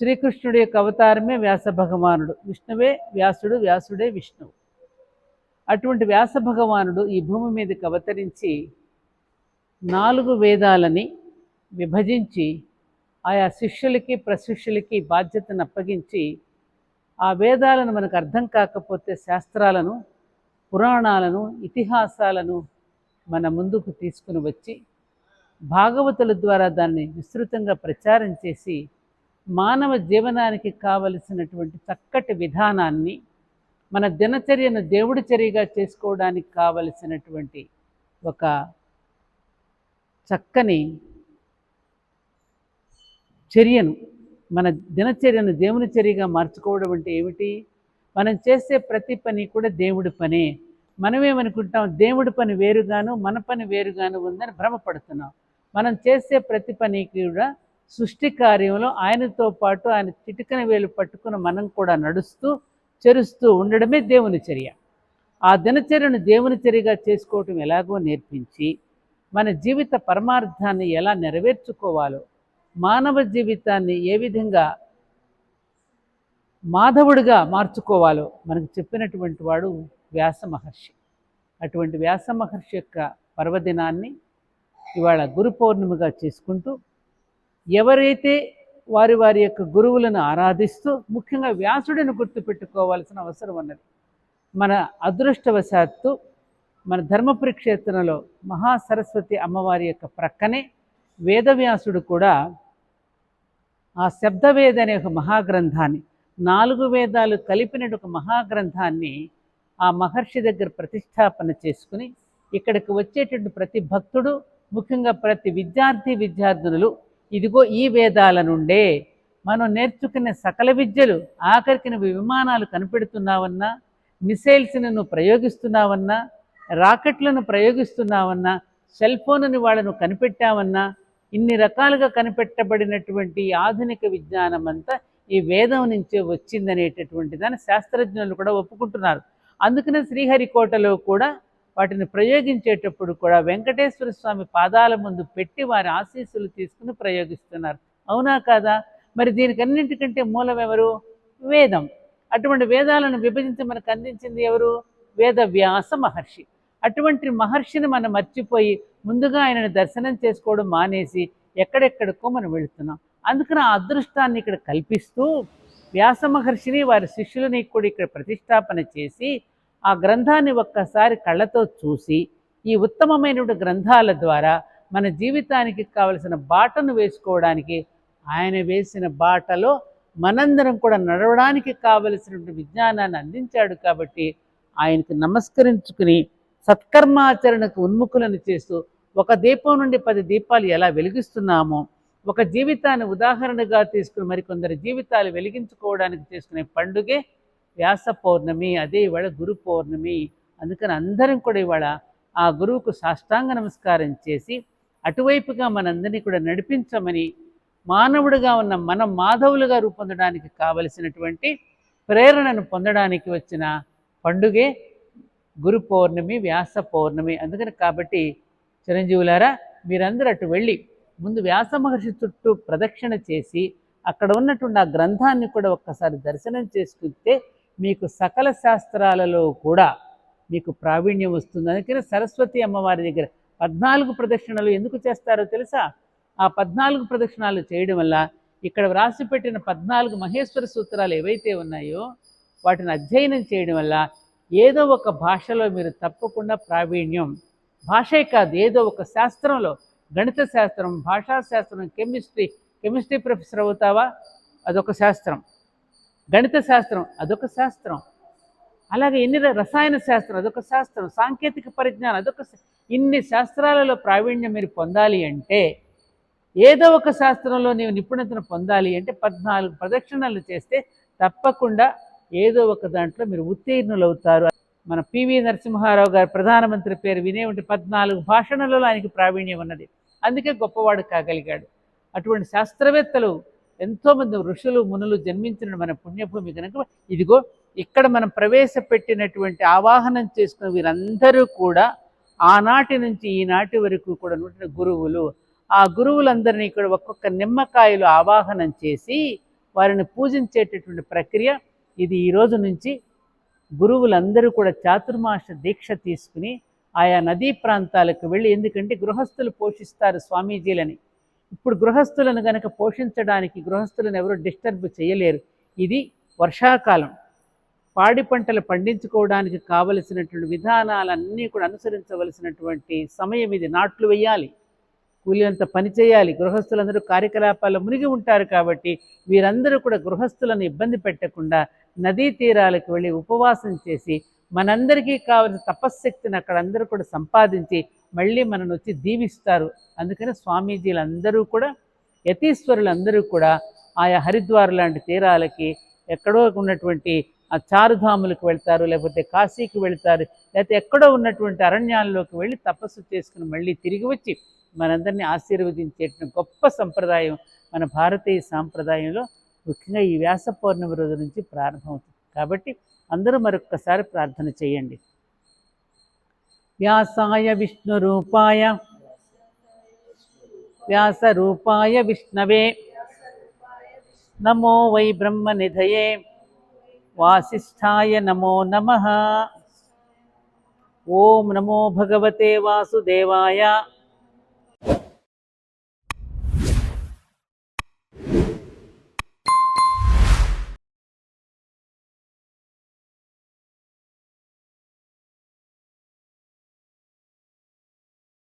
శ్రీకృష్ణుడి యొక్క అవతారమే వ్యాస భగవానుడు. విష్ణువే వ్యాసుడు వ్యాసుడే విష్ణువు. అటువంటి వ్యాస భగవానుడు ఈ భూమి మీదకి అవతరించి నాలుగు వేదాలని విభజించి ఆయా శిష్యులకి ప్రశిష్యులకి బాధ్యతను అప్పగించి ఆ వేదాలను మనకు అర్థం కాకపోతే శాస్త్రాలను పురాణాలను ఇతిహాసాలను మన ముందుకు తీసుకుని వచ్చి భాగవతుల ద్వారా దాన్ని విస్తృతంగా ప్రచారం చేసి మానవ జీవనానికి కావలసినటువంటి చక్కటి విధానాన్ని మన దినచర్యను దేవుడి చర్యగా చేసుకోవడానికి కావలసినటువంటి ఒక చక్కని చర్యను మన దినచర్యను దేవుని చర్యగా మార్చుకోవడం అంటే ఏమిటి? మనం చేసే ప్రతి పని కూడా దేవుడి పనే. మనమేమనుకుంటాం? దేవుడి పని వేరుగాను మన పని వేరుగాను ఉందని భ్రమపడుతున్నాం. మనం చేసే ప్రతి పని కూడా సృష్టి కార్యంలో ఆయనతో పాటు ఆయన చిటికన వేలు పట్టుకుని మనం కూడా నడుస్తూ చెరుస్తూ ఉండడమే దేవుని చర్య. ఆ దినచర్యను దేవుని చర్యగా చేసుకోవటం ఎలాగో నేర్పించి మన జీవిత పరమార్థాన్ని ఎలా నెరవేర్చుకోవాలో మానవ జీవితాన్ని ఏ విధంగా మాధవుడిగా మార్చుకోవాలో మనకు చెప్పినటువంటి వాడు వ్యాస మహర్షి. అటువంటి వ్యాస మహర్షి యొక్క పర్వదినాన్ని ఇవాళ గురు పౌర్ణమిగా చేసుకుంటూ ఎవరైతే వారి వారి యొక్క గురువులను ఆరాధిస్తూ ముఖ్యంగా వ్యాసుడిని గుర్తుపెట్టుకోవాల్సిన అవసరం ఉన్నది. మన అదృష్టవశాత్తు మన ధర్మపురి క్షేత్రంలో మహాసరస్వతి అమ్మవారి యొక్క ప్రక్కనే వేదవ్యాసుడు కూడా ఆ శబ్దవేద అనే ఒక మహాగ్రంథాన్ని నాలుగు వేదాలు కలిపిన ఒక మహాగ్రంథాన్ని ఆ మహర్షి దగ్గర ప్రతిష్టాపన చేసుకుని ఇక్కడికి వచ్చేటువంటి ప్రతి భక్తుడు ముఖ్యంగా ప్రతి విద్యార్థి విద్యార్థినులు ఇదిగో ఈ వేదాల నుండే మనం నేర్చుకునే సకల విద్యలు ఆఖరికి నువ్వు విమానాలు కనిపెడుతున్నావన్నా మిసైల్స్ని నువ్వు ప్రయోగిస్తున్నావన్నా రాకెట్లను ప్రయోగిస్తున్నావన్నా సెల్ ఫోన్ని వాళ్ళను కనిపెట్టావన్నా ఇన్ని రకాలుగా కనిపెట్టబడినటువంటి ఆధునిక విజ్ఞానం అంతా ఈ వేదం నుంచే వచ్చిందనేటటువంటి దాన్ని శాస్త్రజ్ఞులు కూడా ఒప్పుకుంటున్నారు. అందుకనే శ్రీహరికోటలో కూడా వాటిని ప్రయోగించేటప్పుడు కూడా వెంకటేశ్వర స్వామి పాదాల ముందు పెట్టి వారి ఆశీస్సులు తీసుకుని ప్రయోగిస్తున్నారు. అవునా కాదా? మరి దీనికి అన్నింటికంటే మూలం ఎవరు? వేదం. అటువంటి వేదాలను విభజించి మనకు అందించింది ఎవరు? వేద వ్యాస మహర్షి. అటువంటి మహర్షిని మనం మర్చిపోయి ముందుగా ఆయనను దర్శనం చేసుకోవడం మానేసి ఎక్కడెక్కడికో మనం వెళుతున్నాం. అందుకని ఆ అదృష్టాన్ని ఇక్కడ కల్పిస్తూ వ్యాస మహర్షిని వారి శిష్యులని కూడా ఇక్కడ ప్రతిష్టాపన చేసి ఆ గ్రంథాన్ని ఒక్కసారి కళ్ళతో చూసి ఈ ఉత్తమమైనటువంటి గ్రంథాల ద్వారా మన జీవితానికి కావలసిన బాటను వేసుకోవడానికి ఆయన వేసిన బాటలో మనందరం కూడా నడవడానికి కావలసినటువంటి విజ్ఞానాన్ని అందించాడు కాబట్టి ఆయనకు నమస్కరించుకుని సత్కర్మాచరణకు ఉన్ముఖులను చేస్తూ ఒక దీపం నుండి పది దీపాలు ఎలా వెలిగిస్తున్నామో ఒక జీవితాన్ని ఉదాహరణగా తీసుకుని మరికొందరి జీవితాలు వెలిగించుకోవడానికి చేసుకునే పండుగే వ్యాస పౌర్ణమి అదే ఇవాళ గురు పౌర్ణమి. అందుకని అందరం కూడా ఇవాళ ఆ గురువుకు సాష్టాంగ నమస్కారం చేసి అటువైపుగా మనందరినీ కూడా నడిపించమని మానవుడిగా ఉన్న మనం మాధవులుగా రూపొందడానికి కావలసినటువంటి ప్రేరణను పొందడానికి వచ్చిన పండుగే గురు పౌర్ణమి వ్యాస పౌర్ణమి. అందుకని కాబట్టి చిరంజీవులారా మీరందరూ అటు వెళ్ళి ముందు వ్యాస మహర్షి చుట్టూ ప్రదక్షిణ చేసి అక్కడ ఉన్నటువంటి ఆ గ్రంథాన్ని కూడా ఒక్కసారి దర్శనం చేసుకుంటే మీకు సకల శాస్త్రాలలో కూడా మీకు ప్రావీణ్యం వస్తుంది. అందుకని సరస్వతి అమ్మవారి దగ్గర పద్నాలుగు ప్రదక్షిణలు ఎందుకు చేస్తారో తెలుసా? ఆ పద్నాలుగు ప్రదక్షిణాలు చేయడం వల్ల ఇక్కడ వ్రాసి పెట్టిన పద్నాలుగు మహేశ్వర సూత్రాలు ఏవైతే ఉన్నాయో వాటిని అధ్యయనం చేయడం వల్ల ఏదో ఒక భాషలో మీరు తప్పకుండా ప్రావీణ్యం. భాషే కాదు ఏదో ఒక శాస్త్రంలో గణిత శాస్త్రం భాషాశాస్త్రం కెమిస్ట్రీ కెమిస్ట్రీ ప్రొఫెసర్ అవుతావా? అదొక శాస్త్రం. గణిత శాస్త్రం అదొక శాస్త్రం. అలాగే ఎన్ని రసాయన శాస్త్రం అదొక శాస్త్రం. సాంకేతిక పరిజ్ఞానం అదొక శా- ఇన్ని శాస్త్రాలలో ప్రావీణ్యం మీరు పొందాలి అంటే ఏదో ఒక శాస్త్రంలో నీవు నిపుణతను పొందాలి అంటే పద్నాలుగు ప్రదక్షిణలు చేస్తే తప్పకుండా ఏదో ఒక దాంట్లో మీరు ఉత్తీర్ణులు అవుతారు మన పివి నరసింహారావు గారు ప్రధానమంత్రి పేరు వినే ఉంటే పద్నాలుగు భాషణలలో ఆయనకి ప్రావీణ్యం ఉన్నది. అందుకే గొప్పవాడు కాగలిగాడు. అటువంటి శాస్త్రవేత్తలు ఎంతోమంది ఋషులు మునులు జన్మించిన మన పుణ్యభూమి కనుక ఇదిగో ఇక్కడ మనం ప్రవేశపెట్టినటువంటి ఆవాహనం చేసుకున్న వీరందరూ కూడా ఆనాటి నుంచి ఈనాటి వరకు కూడా ఉన్నటువంటి గురువులు ఆ గురువులందరినీ కూడా ఒక్కొక్క నిమ్మకాయలు ఆవాహనం చేసి వారిని పూజించేటటువంటి ప్రక్రియ ఇది ఈ రోజు నుంచి గురువులందరూ కూడా చాతుర్మాస దీక్ష తీసుకుని ఆయా నదీ ప్రాంతాలకు వెళ్ళి ఎందుకంటే గృహస్థులు పోషిస్తారు స్వామీజీలని. ఇప్పుడు గృహస్థులను గనక పోషించడానికి గృహస్థులను ఎవరు డిస్టర్బ్ చేయలేరు. ఇది వర్షాకాలం. పాడి పంటలు పండించుకోవడానికి కావలసినటువంటి విధానాలన్నీ కూడా అనుసరించవలసినటువంటి సమయం ఇది. నాట్లు వేయాలి. కూలినంత పని చేయాలి. గృహస్థులందరూ కార్యకలాపాల్లో మునిగి ఉంటారు కాబట్టి వీరందరూ కూడా గృహస్థులను ఇబ్బంది పెట్టకుండా నదీ తీరాలకు వెళ్ళి ఉపవాసం చేసి మనందరికీ కావలసిన తపశ్శక్తిని అక్కడ అందరూ కూడా సంపాదించి మళ్ళీ మనను వచ్చి దీవిస్తారు. అందుకని స్వామీజీలందరూ కూడా యతీశ్వరులందరూ కూడా ఆయా హరిద్వార్ లాంటి తీరాలకి ఎక్కడో ఉన్నటువంటి ఆ చారుధాములకు వెళ్తారు లేకపోతే కాశీకి వెళ్తారు లేకపోతే ఎక్కడో ఉన్నటువంటి అరణ్యాల్లోకి వెళ్ళి తపస్సు చేసుకుని మళ్ళీ తిరిగి వచ్చి మనందరినీ ఆశీర్వదించే గొప్ప సంప్రదాయం మన భారతీయ సాంప్రదాయంలో ముఖ్యంగా ఈ వ్యాస పౌర్ణమి రోజు నుంచి ప్రారంభమవుతుంది. కాబట్టి అందరూ మరొక్కసారి ప్రార్థన చేయండి. व्यासाय विष्णुरूपाय। व्यासरूपाय विष्णवे। नमो वै ब्रह्मनिधये। वासिष्ठाय नमो नमः। ओम नमो भगवते वासुदेवाय।